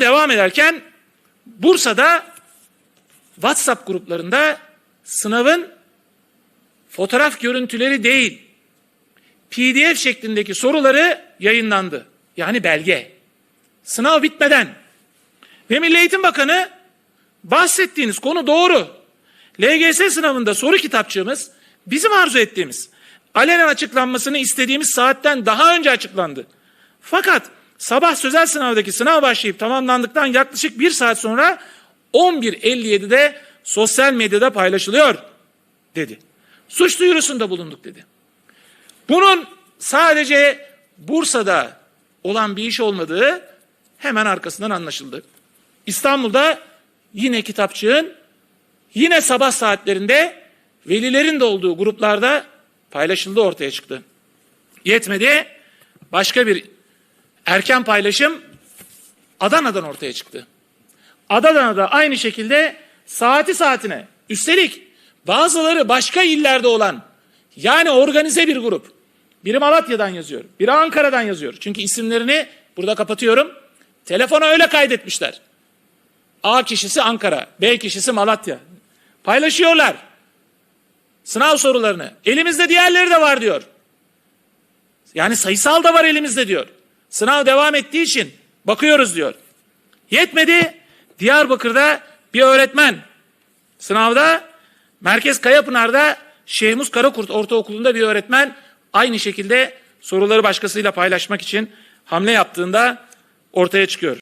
devam ederken Bursa'da WhatsApp gruplarında sınavın fotoğraf görüntüleri değil, PDF şeklindeki soruları yayınlandı. Yani belge. Sınav bitmeden. Ve Milli Eğitim Bakanı bahsettiğiniz konu doğru. LGS sınavında soru kitapçığımız bizim arzu ettiğimiz, alenen açıklanmasını istediğimiz saatten daha önce açıklandı. Fakat sabah sözel sınavdaki sınav başlayıp tamamlandıktan yaklaşık bir saat sonra 11.57'de sosyal medyada paylaşılıyor dedi. Suç duyurusunda bulunduk dedi. Bunun sadece Bursa'da olan bir iş olmadığı hemen arkasından anlaşıldı. İstanbul'da yine kitapçığın yine sabah saatlerinde velilerin de olduğu gruplarda paylaşıldı ortaya çıktı. Yetmedi başka bir erken paylaşım Adana'dan ortaya çıktı. Adana'da aynı şekilde saati saatine üstelik bazıları başka illerde olan yani organize bir grup. Biri Malatya'dan yazıyor, biri Ankara'dan yazıyor. Çünkü isimlerini burada kapatıyorum. Telefona öyle kaydetmişler. A kişisi Ankara, B kişisi Malatya. Paylaşıyorlar. Sınav sorularını. Elimizde diğerleri de var diyor. Yani sayısal da var elimizde diyor. Sınav devam ettiği için bakıyoruz diyor. Yetmedi. Diyarbakır'da bir öğretmen sınavda Merkez Kayapınar'da Şehmuz Karakurt Ortaokulu'nda bir öğretmen aynı şekilde soruları başkasıyla paylaşmak için hamle yaptığında ortaya çıkıyor.